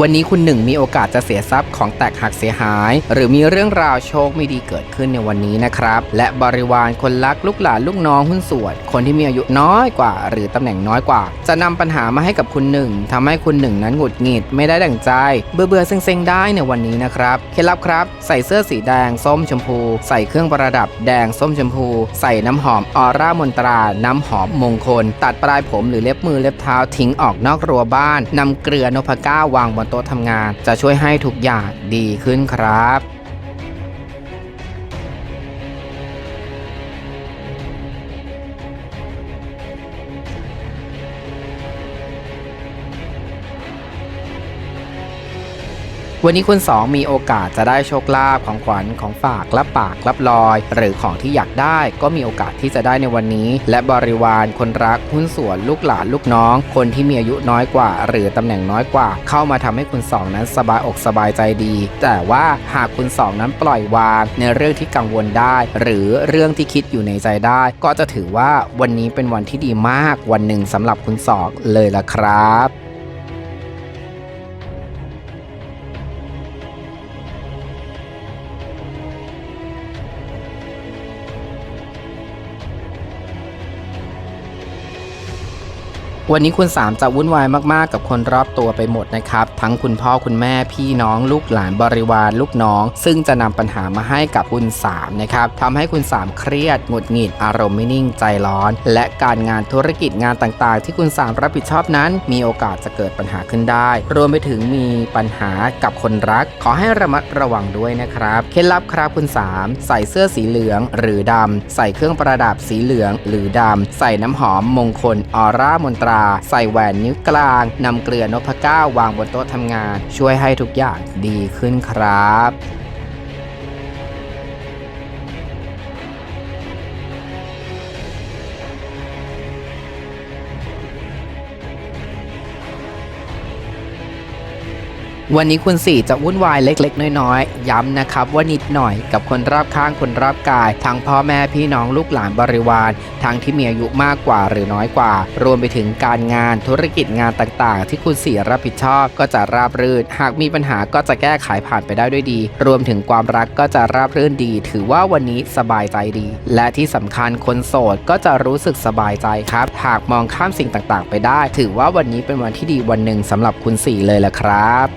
วันนี้คุณหนึ่งมีโอกาสจะเสียทรัพย์ของแตกหักเสียหาย หรือมีเรื่องราวโชคไม่ดีเกิดขึ้นในวันนี้นะครับ และบริวารคนรักลูกหลานลูกน้องหุ้นส่วน คนที่มีอายุน้อยกว่า หรือตำแหน่งน้อยกว่า จะนำปัญหามาให้กับคุณหนึ่งทำให้คุณหนึ่งนั้นหงุดหงิดไม่ได้ดั่งใจ เบื่อเบื่อเซ็งๆได้ในวันนี้นะครับเคล็ดลับครับ ใส่เสื้อสีแดงส้มชมพู ใส่เครื่องประดับ แดงส้มชมพู ใส่น้ำหอมออร่ามนตรา น้ำหอมมงคล ตัดปลายผมหรือเล็บมือเล็บเท้าทิ้งออกนอกรั้วบ้านนำเกลือนพก้าวางบนโต๊ะทำงาน จะช่วยให้ทุกอย่างดีขึ้นครับ วันนี้คุณสองมีโอกาสจะได้โชคลาภของขวัญของฝากรับปากรับลอย หรือของที่อยากได้ก็มีโอกาสที่จะได้ในวันนี้ และบริวารคนรักหุ้นส่วนลูกหลานลูกน้อง คนที่มีอายุน้อยกว่า หรือตำแหน่งน้อยกว่า เข้ามาทำให้คุณสองนั้นสบายอกสบายใจดี แต่ว่าหากคุณสองนั้นปล่อยวาง ในเรื่องที่กังวลได้ หรือเรื่องที่คิดอยู่ในใจได้ ก็จะถือว่าวันนี้เป็นวันที่ดีมากวันหนึ่งสำหรับคุณสองเลยละครับ วันนี้คุณสามจะวุ่นวายมากๆ กับคนรอบตัวไปหมดนะครับ ทั้งคุณพ่อคุณแม่พี่น้องลูกหลานบริวารลูกน้อง ซึ่งจะนำปัญหามาให้กับคุณสามนะครับทำให้คุณสามเครียดหงุดหงิดอารมณ์ไม่นิ่งใจร้อน และการงานธุรกิจงานต่างๆ ที่คุณสามรับผิดชอบนั้น มีโอกาสจะเกิดปัญหาขึ้นได้ รวมไปถึงมีปัญหากับคนรัก ขอให้ระมัดระวังด้วยนะครับเคล็ดลับครับคุณสามใส่เสื้อสีเหลืองหรือดำใส่เครื่องประดับสีเหลืองหรือดำใส่น้ำหอมมงคลออร่ามนตราใส่แหวนนิ้วกลางนำเกลือนพเก้าวางบนโต๊ะทำงาน ช่วยให้ทุกอย่างดีขึ้นครับ วันนี้คุณสี่จะวุ่นวายเล็ก ๆ น้อยๆ ย้ำนะครับว่านิดหน่อยกับคนรอบข้างคนรอบกาย ทั้งพ่อแม่พี่น้องลูกหลานบริวาร ทั้งที่มีอายุมากกว่าหรือน้อยกว่า รวมไปถึงการงานธุรกิจงานต่างๆ ที่คุณสี่รับผิดชอบก็จะราบรื่น หากมีปัญหาก็จะแก้ไขผ่านไปได้ด้วยดี รวมถึงความรักก็จะราบรื่นดี ถือว่าวันนี้สบายใจดี และที่สำคัญคนโสดก็จะรู้สึกสบายใจครับ หากมองข้ามสิ่งต่างๆ ไปได้ ถือว่าวันนี้เป็นวันที่ดีวันหนึ่งสำหรับคุณสี่เลยละครับ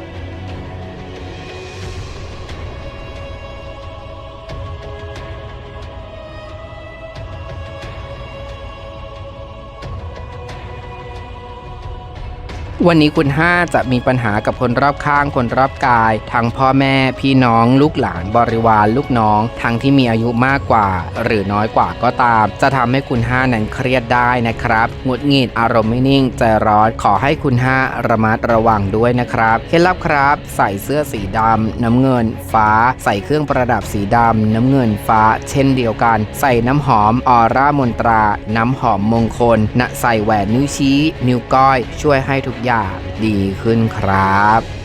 วันนี้คุณ 5 จะมีปัญหากับคนรอบข้างคนรอบกาย ทั้งพ่อแม่ พี่น้องลูกหลานบริวารลูกน้อง ทั้งที่มีอายุมากกว่า หรือน้อยกว่าก็ตาม จะทำให้คุณ 5 นั้นเครียดได้นะครับหงุดหงิดอารมณ์ไม่นิ่งใจร้อนขอให้คุณ 5 ระมัดระวังด้วยนะครับเคล็ดลับครับ ใส่เสื้อสีดำน้ำเงิน ฟ้า ใส่เครื่องประดับสีดำน้ำเงินฟ้า เช่นเดียวกัน ใส่น้ำหอมออร่ามนตรา น้ำหอมมงคลณใส่แหวนนิ้วชี้ นิ้วก้อย ช่วยให้ทุกอย่างดีขึ้นครับ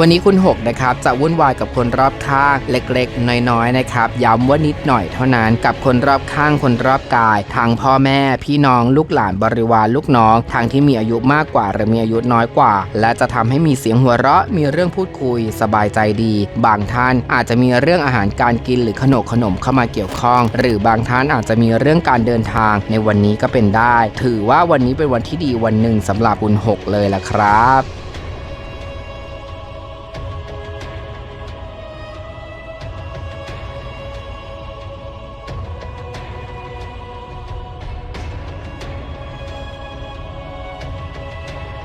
วันนี้คุณ6นะครับจะวุ่นวายกับคนรอบข้างเล็กๆ น้อยๆนะครับย้ำว่านิดหน่อยเท่านั้นกับคนรอบข้างคนรอบกายทางพ่อแม่ พี่น้องลูกหลานบริวารลูกน้องทางที่มีอายุมากกว่าหรือมีอายุน้อยกว่า และจะทำให้มีเสียงหัวเราะมีเรื่องพูดคุย สบายใจดี บางท่านอาจจะมีเรื่องอาหารการกินหรือขนมขนมเข้ามาเกี่ยวข้อง หรือบางท่านอาจจะมีเรื่องการเดินทางในวันนี้ก็เป็นได้ ถือว่าวันนี้เป็นวันที่ดีวันหนึ่งสำหรับคุณ6เลยล่ะครับ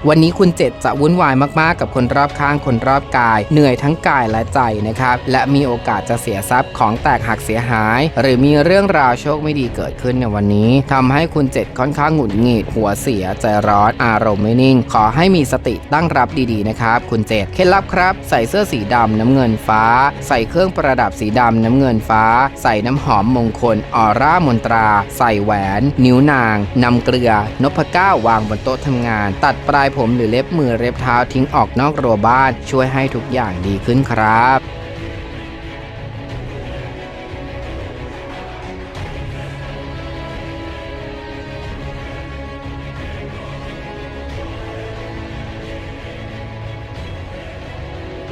วันนี้คุณเจ็ดจะวุ่นวายมากๆ กับคนรอบข้างคนรอบกาย เหนื่อยทั้งกายและใจนะครับ และมีโอกาสจะเสียทรัพย์ของแตกหักเสียหาย หรือมีเรื่องราวโชคไม่ดีเกิดขึ้นในวันนี้ทำให้คุณเจ็ดค่อนข้างหงุดหงิดหัวเสียใจร้อนอารมณ์ไม่นิ่ง ขอให้มีสติตั้งรับดีๆนะครับ คุณเจ็ดเคล็ดลับครับ ใส่เสื้อสีดำน้ำเงินฟ้า ใส่เครื่องประดับสีดำน้ำเงินฟ้า ใส่น้ำหอมมงคลออร่ามนตรา ใส่แหวน นิ้วนางนำเกลือนพเก้าวางบนโต๊ะทำงาน ตัดปลายผมหรือเล็บมือเล็บเท้าทิ้งออกนอกรั้วบ้าน ช่วยให้ทุกอย่างดีขึ้นครับ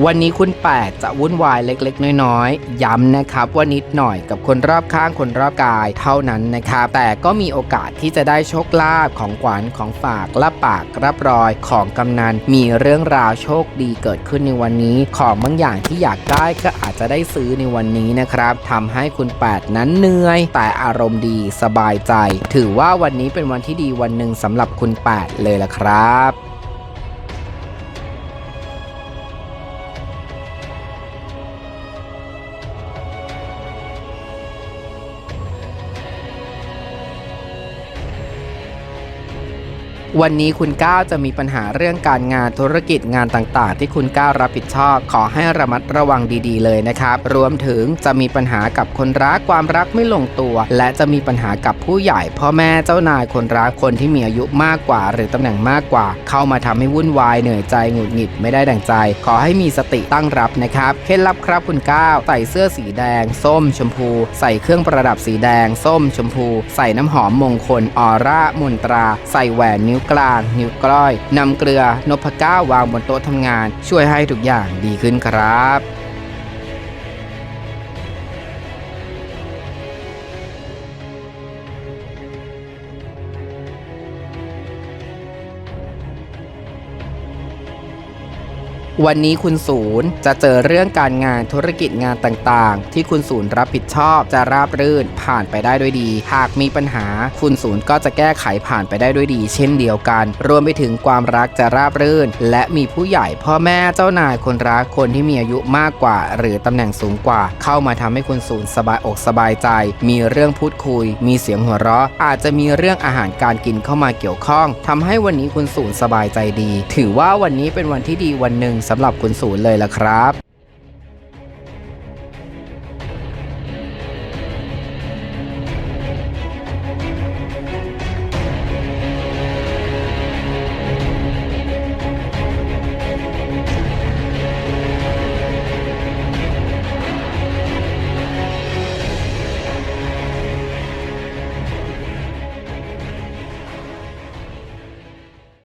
วันนี้คุณแปดจะวุ่นวายเล็กๆ น้อยๆ ย้ำนะครับว่านิดหน่อยกับคนรอบข้างคนรอบกายเท่านั้นนะครับ แต่ก็มีโอกาสที่จะได้โชคลาภของขวัญของฝากรับปากรับรอยของกำนันมีเรื่องราวโชคดีเกิดขึ้นในวันนี้ ของบางอย่างที่อยากได้ก็อาจจะได้ซื้อในวันนี้นะครับทำให้คุณแปดนั้นเหนื่อย แต่อารมณ์ดีสบายใจ ถือว่าวันนี้เป็นวันที่ดีวันหนึ่งสำหรับคุณแปดเลยละครับ วันนี้คุณก้าวจะมีปัญหาเรื่องการงานธุรกิจงานต่างๆ ที่คุณก้าวรับผิดชอบ ขอให้ระมัดระวังดีๆ เลยนะครับ รวมถึงจะมีปัญหากับคนรักความรักไม่ลงตัว และจะมีปัญหากับผู้ใหญ่พ่อแม่เจ้านายคนรักคนที่มีอายุมากกว่า หรือตำแหน่งมากกว่า เข้ามาทำให้วุ่นวายเหนื่อยใจหงุดหงิดไม่ได้ดั่งใจ ขอให้มีสติตั้งรับนะครับเคล็ดลับครับคุณก้าวใส่เสื้อสีแดง ส้ม ชมพู ใส่เครื่องประดับสีแดง ส้ม ชมพู ใส่น้ำหอมมงคลออร่ามนตรา ใส่แหวนนิ้ว้วกลาง นิ้วก้อยนำเกลือนพเก้าวางบนโต๊ะทำงาน ช่วยให้ทุกอย่างดีขึ้นครับ วันนี้คุณศูนย์จะเจอเรื่องการงานธุรกิจงานต่างๆ ที่คุณศูนย์รับผิดชอบจะราบรื่นผ่านไปได้ด้วยดี หากมีปัญหาคุณศูนย์ก็จะแก้ไขผ่านไปได้ด้วยดี เช่นเดียวกัน รวมไปถึงความรักจะราบรื่น และมีผู้ใหญ่พ่อแม่เจ้านายคนรักคนที่มีอายุมากกว่า หรือตำแหน่งสูงกว่า เข้ามาทำให้คุณศูนย์สบายอกสบายใจ มีเรื่องพูดคุย มีเสียงหัวเราะ อาจจะมีเรื่องอาหารการกินเข้ามาเกี่ยวข้องทำให้วันนี้คุณศูนย์สบายใจดี ถือว่าวันนี้เป็นวันที่ดีวันหนึ่งสำหรับคุณศูนย์เลยละครับ